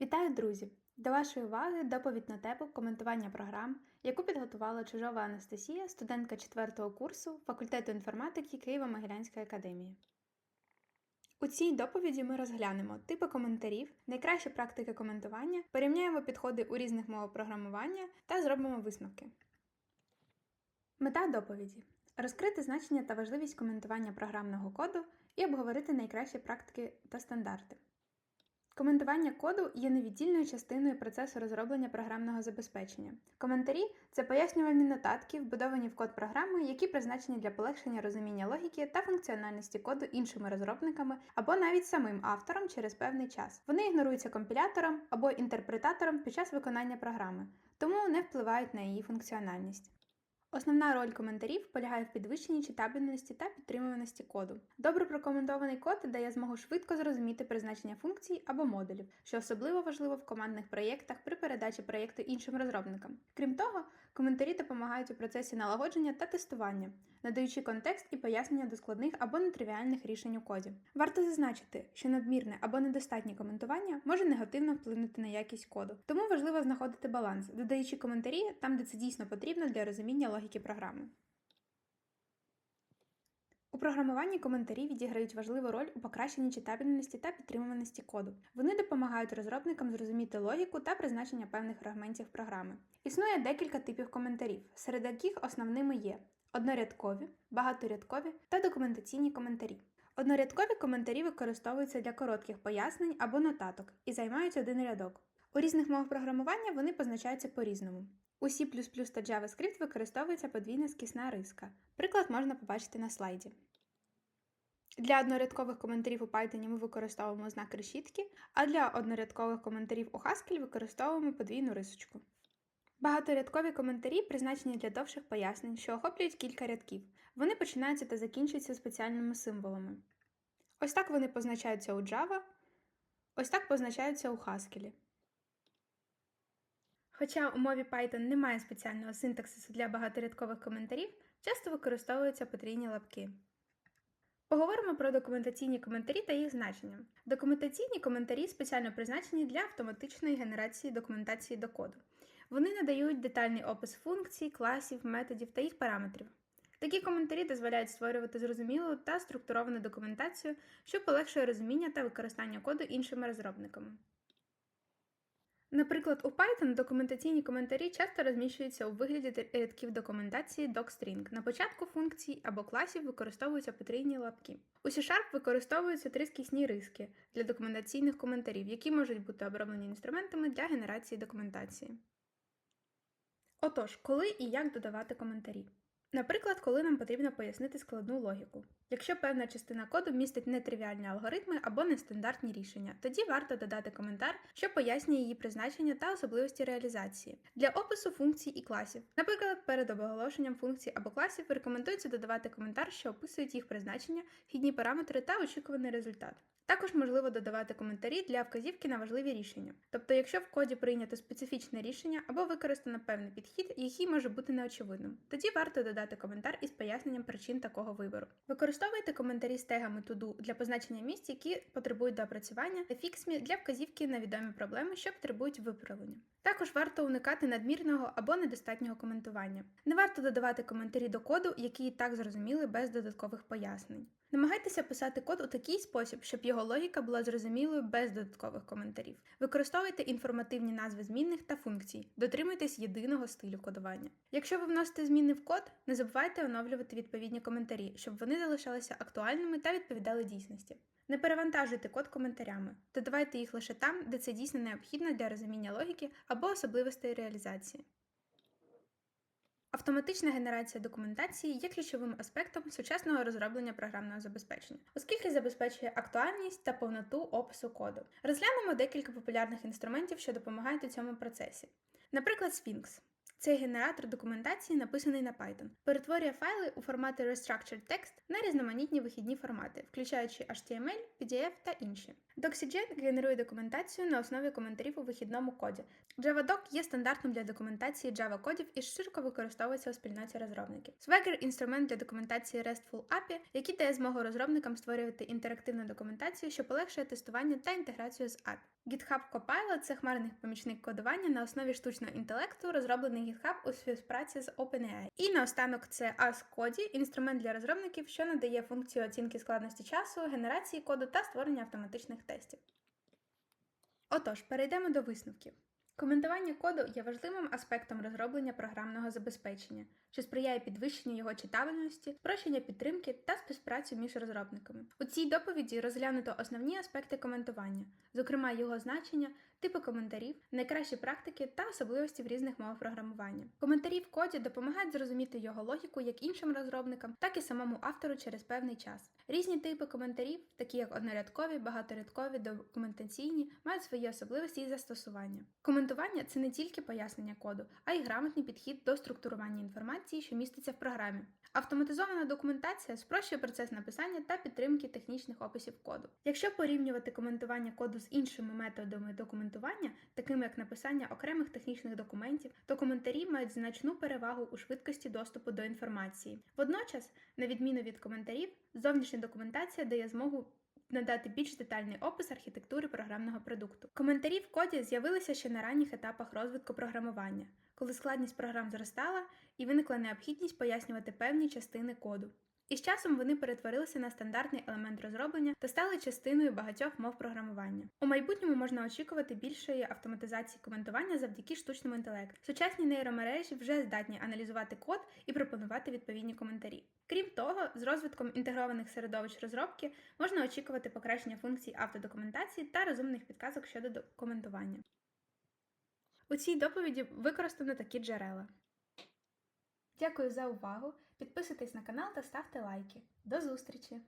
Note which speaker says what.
Speaker 1: Вітаю, друзі! До вашої уваги доповідь на тему коментування програм, яку підготувала Чижова Анастасія, студентка 4 курсу факультету інформатики Києво-Могилянської академії. У цій доповіді ми розглянемо типи коментарів, найкращі практики коментування, порівняємо підходи у різних мовах програмування та зробимо висновки. Мета доповіді розкрити значення та важливість коментування програмного коду і обговорити найкращі практики та стандарти. Коментування коду є невіддільною частиною процесу розроблення програмного забезпечення. Коментарі це пояснювальні нотатки, вбудовані в код програми, які призначені для полегшення розуміння логіки та функціональності коду іншими розробниками або навіть самим автором через певний час. Вони ігноруються компілятором або інтерпретатором під час виконання програми, тому не впливають на її функціональність. Основна роль коментарів полягає в підвищенні читабельності та підтримуваності коду. Добре прокоментований код дає змогу швидко зрозуміти призначення функцій або модулів, що особливо важливо в командних проєктах при передачі проєкту іншим розробникам. Крім того, коментарі допомагають у процесі налагодження та тестування, надаючи контекст і пояснення до складних або нетривіальних рішень у коді. Варто зазначити, що надмірне або недостатнє коментування може негативно вплинути на якість коду, тому важливо знаходити баланс, додаючи коментарі там, де це дійсно потрібно для розуміння логіки програми. У програмуванні коментарі відіграють важливу роль у покращенні читабельності та підтримуваності коду. Вони допомагають розробникам зрозуміти логіку та призначення певних фрагментів програми. Існує декілька типів коментарів, серед яких основними є однорядкові, багаторядкові та документаційні коментарі. Однорядкові коментарі використовуються для коротких пояснень або нотаток і займають один рядок. У різних мовах програмування вони позначаються по-різному. У C та JavaScript використовується подвійна скісна риска. Приклад можна побачити на слайді. Для однорядкових коментарів у Python ми використовуємо знак решітки, а для однорядкових коментарів у Haskell використовуємо подвійну рисочку. Багаторядкові коментарі призначені для довших пояснень, що охоплюють кілька рядків. Вони починаються та закінчуються спеціальними символами. Ось так вони позначаються у Java, ось так позначаються у Haskell. Хоча у мові Python немає спеціального синтаксису для багаторядкових коментарів, часто використовуються потрійні лапки. Поговоримо про документаційні коментарі та їх значення. Документаційні коментарі спеціально призначені для автоматичної генерації документації до коду. Вони надають детальний опис функцій, класів, методів та їх параметрів. Такі коментарі дозволяють створювати зрозумілу та структуровану документацію, що полегшує розуміння та використання коду іншими розробниками. Наприклад, у Python документаційні коментарі часто розміщуються у вигляді рядків документації docstring. На початку функцій або класів використовуються потрійні лапки. У C-Sharp використовуються три скісні риски для документаційних коментарів, які можуть бути оброблені інструментами для генерації документації. Отож, коли і як додавати коментарі? Наприклад, коли нам потрібно пояснити складну логіку. Якщо певна частина коду містить нетривіальні алгоритми або нестандартні рішення, тоді варто додати коментар, що пояснює її призначення та особливості реалізації для опису функцій і класів. Наприклад, перед оголошенням функцій або класів рекомендується додавати коментар, що описують їх призначення, вхідні параметри та очікуваний результат. Також можливо додавати коментарі для вказівки на важливі рішення. Тобто, якщо в коді прийнято специфічне рішення або використано певний підхід, який може бути неочевидним, тоді варто додати коментар із поясненням причин такого вибору. Використовуйте коментарі з тегами to-do для позначення місць, які потребують доопрацювання, та фіксмі для вказівки на відомі проблеми, що потребують виправлення. Також варто уникати надмірного або недостатнього коментування. Не варто додавати коментарі до коду, які і так зрозуміли без додаткових пояснень. Намагайтеся писати код у такий спосіб, щоб його логіка була зрозумілою без додаткових коментарів. Використовуйте інформативні назви змінних та функцій, дотримуйтесь єдиного стилю кодування. Якщо ви вносите зміни в код, не забувайте оновлювати відповідні коментарі, щоб вони залишалися актуальними та відповідали дійсності. Не перевантажуйте код коментарями, додавайте їх лише там, де це дійсно необхідно для розуміння логіки або особливостей реалізації. Автоматична генерація документації є ключовим аспектом сучасного розроблення програмного забезпечення, оскільки забезпечує актуальність та повноту опису коду. Розглянемо декілька популярних інструментів, що допомагають у цьому процесі. Наприклад, Sphinx. Цей генератор документації написаний на Python, перетворює файли у формати Restructured Text на різноманітні вихідні формати, включаючи HTML, PDF та інші. Doxygen генерує документацію на основі коментарів у вихідному коді. JavaDoc є стандартом для документації Java кодів і широко використовується у спільноті розробників. Swagger – інструмент для документації RESTful API, який дає змогу розробникам створювати інтерактивну документацію, що полегшує тестування та інтеграцію з API. GitHub Copilot – це хмарний помічник кодування на основі штучного інтелекту, розроблений GitHub у співпраці з OpenAI. І наостанок це AskCody – інструмент для розробників, що надає функцію оцінки складності часу, генерації коду та створення автоматичних тестів. Отож, перейдемо до висновків. Коментування коду є важливим аспектом розроблення програмного забезпечення, що сприяє підвищенню його читабельності, спрощення підтримки та співпрацю між розробниками. У цій доповіді розглянуто основні аспекти коментування, зокрема його значення, типи коментарів, найкращі практики та особливості в різних мовах програмування. Коментарі в коді допомагають зрозуміти його логіку як іншим розробникам, так і самому автору через певний час. Різні типи коментарів, такі як однорядкові, багаторядкові, документаційні, мають свої особливості і застосування. Коментування це не тільки пояснення коду, а й грамотний підхід до структурування інформації, що міститься в програмі. Автоматизована документація спрощує процес написання та підтримки технічних описів коду. Якщо порівнювати коментування коду з іншими методами документування, такими як написання окремих технічних документів, то коментарі мають значну перевагу у швидкості доступу до інформації. Водночас, на відміну від коментарів, зовнішня документація дає змогу надати більш детальний опис архітектури програмного продукту. Коментарі в коді з'явилися ще на ранніх етапах розвитку програмування, коли складність програм зростала і виникла необхідність пояснювати певні частини коду. І з часом вони перетворилися на стандартний елемент розроблення та стали частиною багатьох мов програмування. У майбутньому можна очікувати більшої автоматизації коментування завдяки штучному інтелекту. Сучасні нейромережі вже здатні аналізувати код і пропонувати відповідні коментарі. Крім того, з розвитком інтегрованих середовищ розробки можна очікувати покращення функцій автодокументації та розумних підказок щодо документування. У цій доповіді використано такі джерела. Дякую за увагу! Підписуйтесь на канал та ставте лайки. До зустрічі!